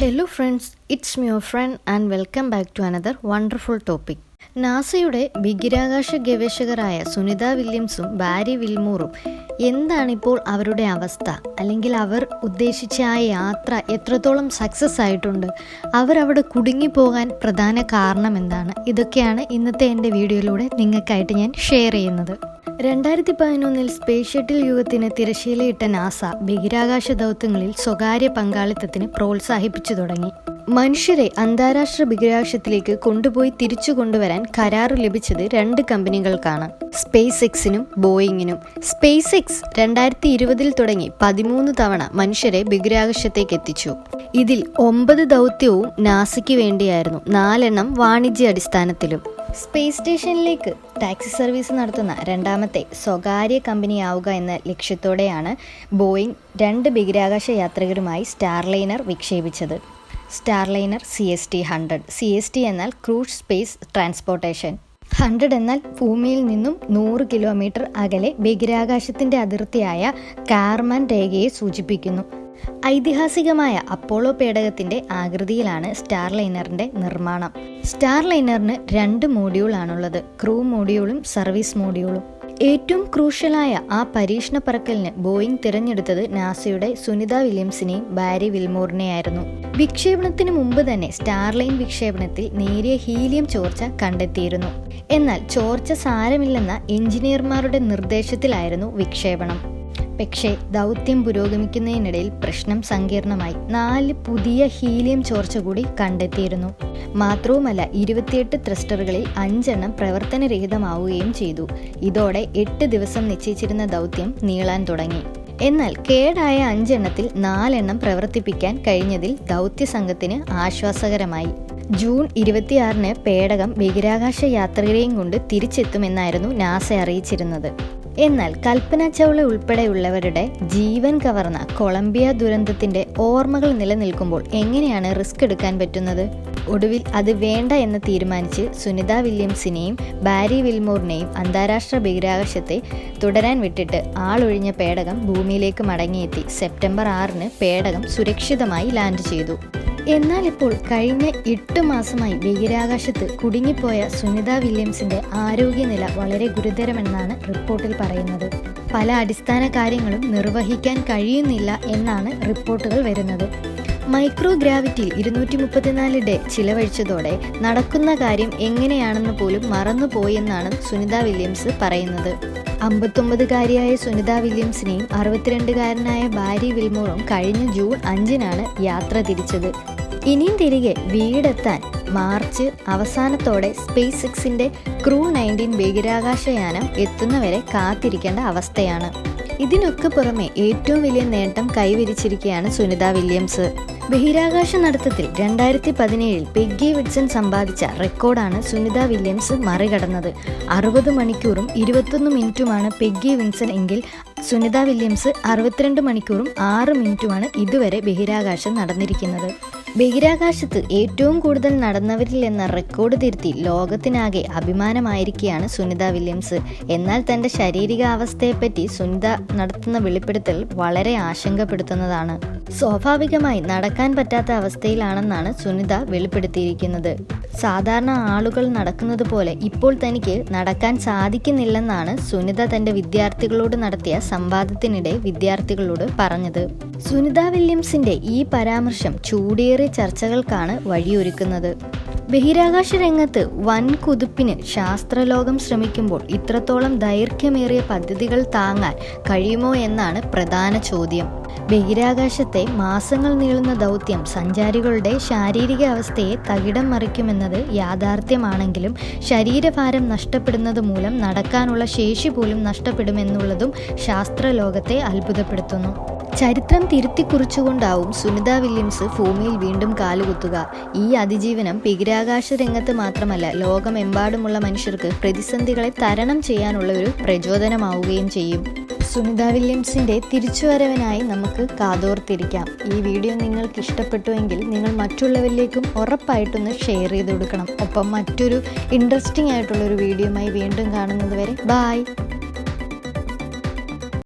Hello friends it's Muir friend and welcome back to another wonderful topic നാസയുടെ ബഹിരാകാശ ഗവേഷകരായ സുനിത വില്യംസും ബാരി വിൽമൂറും എന്താണിപ്പോൾ അവരുടെ അവസ്ഥ? അല്ലെങ്കിൽ അവർ ഉദ്ദേശിച്ച ആ യാത്ര എത്രത്തോളം സക്സസ് ആയിട്ടുണ്ട്? അവർ അവിടെ കുടുങ്ങിപ്പോകാൻ പ്രധാന കാരണം എന്താണ്? ഇതൊക്കെയാണ് ഇന്നത്തെ എന്റെ വീഡിയോയിലൂടെ നിങ്ങൾക്കായിട്ട് ഞാൻ ഷെയർ ചെയ്യുന്നത്. രണ്ടായിരത്തി പതിനൊന്നിൽ സ്പേസ് ഷട്ടിൽ യുഗത്തിന് തിരശ്ശീലയിട്ട നാസ ബഹിരാകാശ ദൗത്യങ്ങളിൽ സ്വകാര്യ പങ്കാളിത്തത്തിന് പ്രോത്സാഹിപ്പിച്ചു തുടങ്ങി. മനുഷ്യരെ അന്താരാഷ്ട്ര ബഹിരാകാശത്തിലേക്ക് കൊണ്ടുപോയി തിരിച്ചു കൊണ്ടുവരാൻ കരാറ് ലഭിച്ചത് രണ്ട് കമ്പനികൾക്കാണ്. സ്പേസ് എക്സിനും ബോയിങ്ങിനും. സ്പേസ് എക്സ് രണ്ടായിരത്തി ഇരുപതിൽ തുടങ്ങി പതിമൂന്ന് തവണ മനുഷ്യരെ ബഹിരാകാശത്തേക്ക് എത്തിച്ചു. ഇതിൽ ഒമ്പത് ദൗത്യവും നാസയ്ക്ക് വേണ്ടിയായിരുന്നു. നാലെണ്ണം വാണിജ്യ അടിസ്ഥാനത്തിലും സ്പേസ് സ്റ്റേഷനിലേക്ക് ടാക്സി സർവീസ് നടത്തുന്ന രണ്ടാമത്തെ സ്വകാര്യ കമ്പനിയാവുക എന്ന ലക്ഷ്യത്തോടെയാണ് ബോയിങ് രണ്ട് ബഹിരാകാശ യാത്രികരുമായി Starliner വിക്ഷേപിച്ചത്. Starliner C S T hundred. C S T എന്നാൽ ക്രൂസ് സ്പേസ് ട്രാൻസ്പോർട്ടേഷൻ. ഹൺഡ്രഡ് എന്നാൽ ഭൂമിയിൽ നിന്നും നൂറ് കിലോമീറ്റർ അകലെ ബഹിരാകാശത്തിന്റെ അതിർത്തിയായ കാർമൻ രേഖയെ സൂചിപ്പിക്കുന്നു. ഐതിഹാസികമായ അപ്പോളോ പേടകത്തിന്റെ ആകൃതിയിലാണ് സ്റ്റാർ ലൈനറിന്റെ നിർമ്മാണം. സ്റ്റാർ ലൈനറിന് രണ്ട് മോഡ്യൂളാണുള്ളത്. Crew മോഡ്യൂളും service മോഡ്യൂളും. ഏറ്റവും ക്രൂഷ്യലായ ആ പരീക്ഷണ പറക്കലിന് ബോയിങ് തിരഞ്ഞെടുത്തത് നാസയുടെ സുനിത വില്യംസിനെയും ബാരി വിൽമോറിനെയായിരുന്നു. വിക്ഷേപണത്തിന് മുമ്പ് തന്നെ സ്റ്റാർലൈൻ വിക്ഷേപണത്തിൽ നേരിയ ഹീലിയം ചോർച്ച കണ്ടെത്തിയിരുന്നു. എന്നാൽ ചോർച്ച സാരമില്ലെന്ന എഞ്ചിനീയർമാരുടെ നിർദ്ദേശത്തിലായിരുന്നു വിക്ഷേപണം. പക്ഷേ ദൗത്യം പുരോഗമിക്കുന്നതിനിടയിൽ പ്രശ്നം സങ്കീർണമായി. നാല് പുതിയ ഹീലിയം ചോർച്ച കൂടി കണ്ടെത്തിയിരുന്നു. മാത്രവുമല്ല ഇരുപത്തിയെട്ട് ത്രസ്റ്ററുകളിൽ അഞ്ചെണ്ണം പ്രവർത്തനരഹിതമാവുകയും ചെയ്തു. ഇതോടെ എട്ട് ദിവസം നിശ്ചയിച്ചിരുന്ന ദൗത്യം നീളാൻ തുടങ്ങി. എന്നാൽ കേടായ അഞ്ചെണ്ണത്തിൽ നാലെണ്ണം പ്രവർത്തിപ്പിക്കാൻ കഴിഞ്ഞതിൽ ദൗത്യ സംഘത്തിന് ആശ്വാസകരമായി. ജൂൺ ഇരുപത്തിയാറിന് പേടകം ബഹിരാകാശ യാത്രികരെയും കൊണ്ട് തിരിച്ചെത്തുമെന്നായിരുന്നു നാസ അറിയിച്ചിരുന്നത്. എന്നാൽ കൽപ്പന ചൗള ഉൾപ്പെടെയുള്ളവരുടെ ജീവൻ കവർന്ന കൊളംബിയ ദുരന്തത്തിന്റെ ഓർമ്മകൾ നിലനിൽക്കുമ്പോൾ എങ്ങനെയാണ് റിസ്ക് എടുക്കാൻ പറ്റുന്നത്? ഒടുവിൽ അത് വേണ്ട എന്ന് തീരുമാനിച്ച് സുനിത വില്യംസിനെയും ബാരി വിൽമോറിനെയും അന്താരാഷ്ട്ര ബഹിരാകാശത്തെ തുടരാൻ വിട്ടിട്ട് ആളൊഴിഞ്ഞ പേടകം ഭൂമിയിലേക്ക് മടങ്ങിയെത്തി സെപ്റ്റംബർ ആറിന് പേടകം സുരക്ഷിതമായി ലാൻഡ് ചെയ്തു. എന്നാൽ ഇപ്പോൾ കഴിഞ്ഞ എട്ട് മാസമായി ബഹിരാകാശത്ത് കുടുങ്ങിപ്പോയ സുനിത വില്യംസിന്റെ ആരോഗ്യനില വളരെ ഗുരുതരമെന്നാണ് റിപ്പോർട്ടിൽ പറയുന്നത്. പല അടിസ്ഥാന കാര്യങ്ങളും നിർവഹിക്കാൻ കഴിയുന്നില്ല എന്നാണ് റിപ്പോർട്ടുകൾ വരുന്നത്. മൈക്രോ ഗ്രാവിറ്റിയിൽ ഇരുന്നൂറ്റി മുപ്പത്തിനാല് ഡേ ചിലവഴിച്ചതോടെ നടക്കുന്ന കാര്യം എങ്ങനെയാണെന്ന് പോലും മറന്നുപോയെന്നാണ് സുനിത വില്യംസ് പറയുന്നത്. അമ്പത്തൊമ്പതുകാരിയായ സുനിത വില്യംസിനെയും അറുപത്തിരണ്ടുകാരനായ ബാരി വിൽമോറും കഴിഞ്ഞ ജൂൺ അഞ്ചിനാണ് യാത്ര തിരിച്ചത്. ഇനിയും തിരികെ വീടെത്താൻ മാർച്ച് അവസാനത്തോടെ സ്പേസ് സിക്സിന്റെ ക്രൂ നയന്റീൻ ബഹിരാകാശയാനം എത്തുന്നവരെ കാത്തിരിക്കേണ്ട അവസ്ഥയാണ്. ഇതിനൊക്കെ പുറമെ ഏറ്റവും വലിയ നേട്ടം കൈവരിച്ചിരിക്കുകയാണ് സുനിത വില്യംസ്. ബഹിരാകാശ നടത്തത്തിൽ രണ്ടായിരത്തി പതിനേഴിൽ പെഗ്ഗി വിഡ്സൺ സമ്പാദിച്ച റെക്കോർഡാണ് സുനിത വില്യംസ് മറികടന്നത്. അറുപത് മണിക്കൂറും ഇരുപത്തൊന്ന് മിനിറ്റുമാണ് പെഗ്ഗി വിൻസൺ എങ്കിൽ സുനിത വില്യംസ് അറുപത്തിരണ്ട് മണിക്കൂറും ആറ് മിനിറ്റുമാണ് ഇതുവരെ ബഹിരാകാശം നടന്നിരിക്കുന്നത്. ബഹിരാകാശത്ത് ഏറ്റവും കൂടുതൽ നടന്നവരിൽ എന്ന റെക്കോർഡ് തിരുത്തി ലോകത്തിനാകെ അഭിമാനമായിരിക്കുകയാണ് സുനിത വില്യംസ്. എന്നാൽ തന്റെ ശാരീരികാവസ്ഥയെപ്പറ്റി സുനിത നടത്തുന്ന വെളിപ്പെടുത്തൽ വളരെ ആശങ്കപ്പെടുത്തുന്നതാണ്. സ്വാഭാവികമായി നടക്കാൻ പറ്റാത്ത അവസ്ഥയിലാണെന്നാണ് സുനിത വെളിപ്പെടുത്തിയിരിക്കുന്നത്. സാധാരണ ആളുകൾ നടക്കുന്നത് പോലെ ഇപ്പോൾ തനിക്ക് നടക്കാൻ സാധിക്കുന്നില്ലെന്നാണ് സുനിത തന്റെ വിദ്യാർത്ഥികളോട് നടത്തിയ സംവാദത്തിനിടെ വിദ്യാർത്ഥികളോട് പറഞ്ഞത്. സുനിത വില്യംസിന്റെ ഈ പരാമർശം ചൂടേറിയ ചർച്ചകൾക്കാണ് വഴിയൊരുക്കുന്നത്. ബഹിരാകാശ രംഗത്ത് വൻ കുതിപ്പിന് ശാസ്ത്രലോകം ശ്രമിക്കുമ്പോൾ ഇത്രത്തോളം ദൈർഘ്യമേറിയ പദ്ധതികൾ താങ്ങാൻ കഴിയുമോ എന്നാണ് പ്രധാന ചോദ്യം. ബഹിരാകാശത്തെ മാസങ്ങൾ നീളുന്ന ദൗത്യം സഞ്ചാരികളുടെ ശാരീരിക അവസ്ഥയെ തകിടം മറിക്കുമെന്നത് യാഥാർത്ഥ്യമാണെങ്കിലും ശരീരഭാരം നഷ്ടപ്പെടുന്നത് മൂലം നടക്കാനുള്ള ശേഷി പോലും നഷ്ടപ്പെടുമെന്നുള്ളതും ശാസ്ത്രലോകത്തെ അത്ഭുതപ്പെടുത്തുന്നു. ചരിത്രം തിരുത്തിക്കുറിച്ചുകൊണ്ടാവും സുനിത വില്യംസ് ഭൂമിയിൽ വീണ്ടും കാലുകുത്തുക. ഈ അതിജീവനം ബഹിരാകാശ രംഗത്ത് മാത്രമല്ല ലോകമെമ്പാടുമുള്ള മനുഷ്യർക്ക് പ്രതിസന്ധികളെ തരണം ചെയ്യാനുള്ള ഒരു പ്രചോദനമാവുകയും ചെയ്യും. സുനിത വില്യംസിന്റെ തിരിച്ചുവരവിനായി നമുക്ക് കാതോർത്തിരിക്കാം. ഈ വീഡിയോ നിങ്ങൾക്ക് ഇഷ്ടപ്പെട്ടുവെങ്കിൽ നിങ്ങൾ മറ്റുള്ളവരിലേക്കും ഉറപ്പായിട്ടൊന്ന് ഷെയർ ചെയ്ത് കൊടുക്കണം. ഒപ്പം മറ്റൊരു ഇൻട്രസ്റ്റിംഗ് ആയിട്ടുള്ളൊരു വീഡിയോയുമായി വീണ്ടും കാണുന്നത് വരെ ബായ്